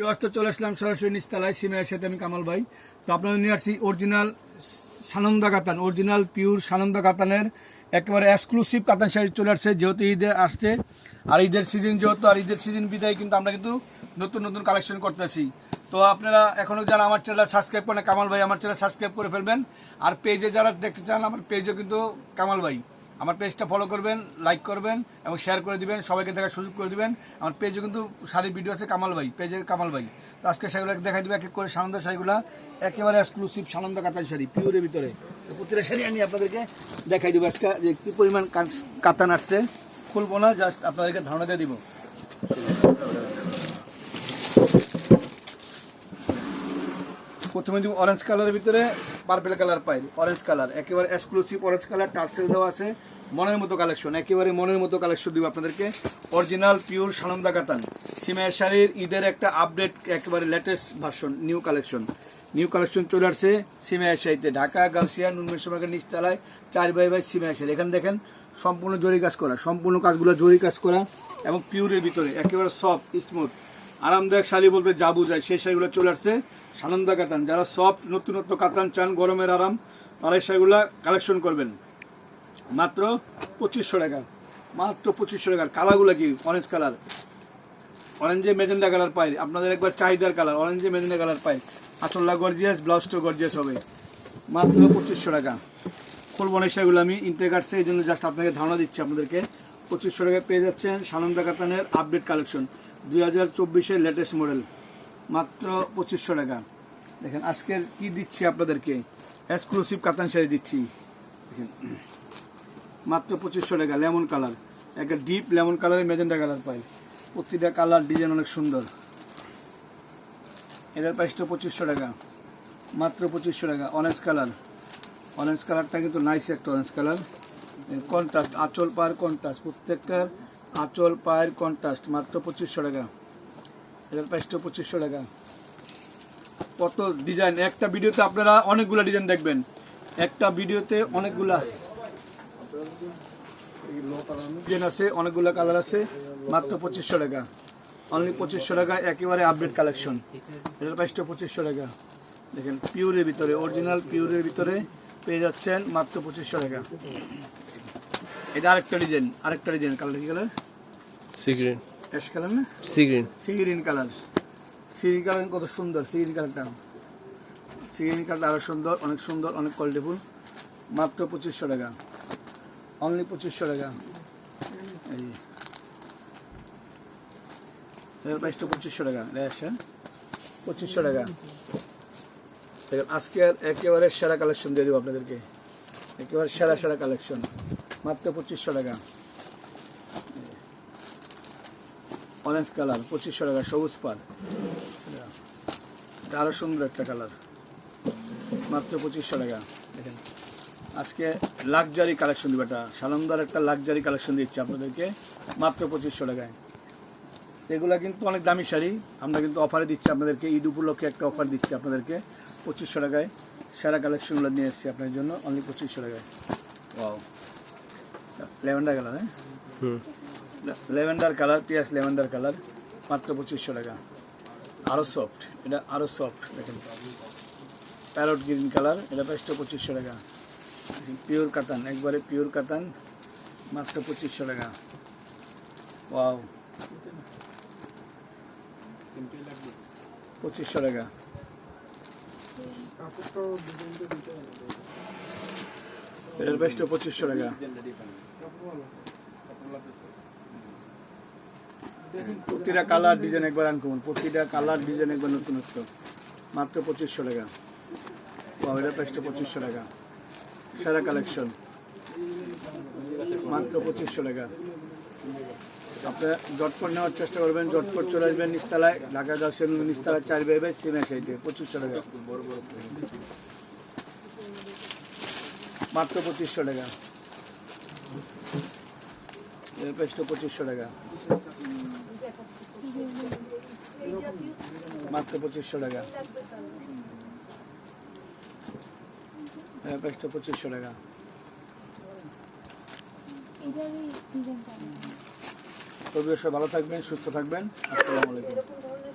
ব্যস্ত চলে আসলাম সরাসরি নিস্তালায় সিমের সাথে আমি কামাল ভাই। তো আপনাদের নিয়ে আসছি অরিজিনাল সানন্দা কাতান অরিজিনাল পিওর সানন্দা কাতানের একেবারে এক্সক্লুসিভ কাতান শাড়ি চলে আসছে, যেহেতু ঈদে আসছে। আর ঈদের সিজন যেহেতু, আর ঈদের সিজন বিদায় কিন্তু আমরা কিন্তু নতুন নতুন কালেকশন করতেছি। তো আপনারা এখনও যারা আমার চ্যানেল সাবস্ক্রাইব করেন কামাল ভাই আমার চ্যানেল সাবস্ক্রাইব করে ফেলবেন। আর পেজে যারা দেখতে চান, আমার পেজও কিন্তু কামাল ভাই। আমার পেজটা ফলো করবেন লাইক করবেন এবং শেয়ার করে দিবেন, সবাইকে দেখার সুযোগ করে দিবেন। আমার পেজে কিন্তু শাড়ির ভিডিও আছে কামাল ভাই পেজে কামাল ভাই। তো আজকে শাড়িগুলো দেখাই দেবে, এক এক করে সানন্দ শাড়িগুলো। একেবারে এক্সক্লুসিভ সানন্দ কাতান শাড়ি পিওরের ভিতরে। প্রতিটা শাড়ি আমি আপনাদেরকে দেখাই দেবো। আজকে যে কী পরিমাণ কাতান আসছে, খুলবো না জাস্ট আপনাদেরকে ধারণা দিয়ে দিব। প্রথমে দিব অরেঞ্জ কালারের ভিতরে পার্পেল কালার পাই। অরেঞ্জ কালার একেবারে এক্সক্লুসিভ অরেঞ্জ কালার টার্সেল দেওয়া আছে। মনের মতো কালেকশন একেবারে মনের মতো কালেকশন দিব আপনাদেরকে। অরিজিনাল পিওর সানন্দা কাতান। সিমাইয়ের শাড়ির ঈদের একটা আপডেট একেবারে latest version new collection new collection চলে আসছে সিমাইয়ের শাড়িতে। ঢাকা, গাউসিয়া, নুনমের সমাজের নিচতলায় চার বাই বাই সিমাইয়ের শাড়ি। এখানে দেখেন, সম্পূর্ণ জরি কাজ করা, সম্পূর্ণ কাজগুলো জরি কাজ করা এবং পিওরের ভিতরে, একেবারে সফট স্মুথ আরামদায়ক শাড়ি বলতে যা বোঝায়, সেই শাড়িগুলো চলে আসছে। সানন্দা কাতান যারা সফট নতুনত্ব কাতান চান, গরমের আরাম তারা এই শাড়িগুলো কালেকশন করবেন। মাত্র পঁচিশশো টাকা। মাত্র পঁচিশশো টাকার কালারগুলো কি? অরেঞ্জ কালার অরেঞ্জে মেজেন্ডা কালার পাই। আপনাদের একবার চাহিদার কালার অরেঞ্জে মেজেন্ডা কালার পাই। আসল্লা গর্জিয়াস ব্লাউজটাও গর্জিয়াস হবে। মাত্র পঁচিশশো টাকা। খুলব না সেগুলো আমি ইনটেক আসছে এই জন্য জাস্ট আপনাকে ধারণা দিচ্ছি আপনাদেরকে। পঁচিশশো টাকায় পেয়ে যাচ্ছেন সানন্দা কাতানের আপডেট কালেকশন দুই হাজার চব্বিশের লেটেস্ট মডেল মাত্র পঁচিশশো টাকা। দেখেন, আজকের কি দিচ্ছি আপনাদেরকে? এক্সক্লুসিভ কাতান শাড়ি দিচ্ছি। দেখেন, মাত্র পঁচিশশো টাকা, লেমন কালার। একটা ডিপ লেমন কালারের মেজেন্ডা কালার পাই। প্রতিটা কালার ডিজাইন অনেক সুন্দর। এটার প্রাইসটা পঁচিশশো টাকা। মাত্র পঁচিশশো টাকা অরেঞ্জ কালার। অরেঞ্জ কালারটা কিন্তু নাইস একটা অরেঞ্জ কালার। কন্ট্রাস্ট আঁচল পায়ের কন্ট্রাস্ট প্রত্যেকটার আঁচল পায়ের কন্ট্রাস্ট মাত্র পঁচিশশো টাকা। এটার প্রাইসটা পঁচিশশো টাকা। কত ডিজাইন একটা ভিডিওতে আপনারা অনেকগুলো ডিজাইন দেখবেন। একটা ভিডিওতে অনেকগুলা ডিজাইন আছে, অনেকগুলো কালার আছে, মাত্র পঁচিশশো টাকা। অনলি পঁচিশশো টাকা, একেবারে আপডেট কালেকশন এটার প্রাইসটা পঁচিশশো টাকা। দেখেন পিওরের ভিতরে অরিজিনাল পিওরের ভিতরে পেয়ে যাচ্ছেন মাত্র পঁচিশশো টাকা। এটা আরেকটা ডিজাইন আরেকটা ডিজাইন কালার কি colour sea green ash colour না? Sea green sea green colour sea green colour কত সুন্দর সি গ্রিন কালারটা সি গ্রিন কালারটা আরও সুন্দর অনেক সুন্দর অনেক কোয়ালিটিফুল মাত্র পঁচিশশো টাকা। অনলি পঁচিশশো টাকা। এই এর প্রাইসটা পঁচিশশো টাকা। রেশন পঁচিশশো টাকা। দেখেন আজকের একেবারে সেরা কালেকশন দিয়ে দেবো আপনাদেরকে। একেবারে সেরা সেরা কালেকশন মাত্র পঁচিশশো টাকা। অরেঞ্জ কালার, পঁচিশশো টাকা সবুজ পার এটা আরও সুন্দর একটা কালার। মাত্র পঁচিশশো টাকা, দেখেন। আজকে লাক্সারি কালেকশন দিব এটা। সানন্দার একটা লাক্সারি কালেকশন দিচ্ছি আপনাদেরকে, মাত্র পঁচিশশো টাকায়। এগুলা কিন্তু অনেক দামি শাড়ি। আমরা কিন্তু অফারে দিচ্ছি আপনাদেরকে, ঈদ উপলক্ষে একটা অফার দিচ্ছি আপনাদেরকে। পঁচিশশো টাকায় সারা কালেকশনগুলো নিয়ে এসেছি আপনার জন্য অনলি পঁচিশশো টাকায়। ও লেভেন্ডার কালার হ্যাঁ? লেভেন্ডার কালার পিয়াস লেভেন্ডার কালার, মাত্র পঁচিশশো টাকা। আরও সফট এটা আরও সফট দেখেন। প্যারট গ্রিন কালার এটা প্রাইসটা পঁচিশশো টাকা। পিওর কাতান একবারে পিওর কাতান মাত্র পঁচিশশো টাকা। ওয়াও পঁচিশশো টাকা। এটার প্রাইসটা পঁচিশশো টাকা। প্রতিটা কালার ডিজাইন একবার আনকমন প্রতিটা কালার ডিজাইন একবার নতুনত্ব মাত্র পঁচিশশো টাকা। পাওয়ারের প্রাইসটা পঁচিশশো টাকা। সারা কালেকশন মাত্র পঁচিশশো টাকা। আপনারা জটপট নেওয়ার চেষ্টা করবেন, জটপট চলে আসবেন নিস্তালায়। ঢাকা যাচ্ছেন নিস্তালায় চার বেয়ে বেয়ে সিমে সাইডে পঁচিশশো টাকা। মাত্র পঁচিশশো টাকা। এর প্রাইসটা পঁচিশশো টাকা। মাত্র পঁচিশশো টাকা। প্রাইসটা পঁচিশশো টাকা। তবে সব ভালো থাকবেন সুস্থ থাকবেন। আসসালামু আলাইকুম।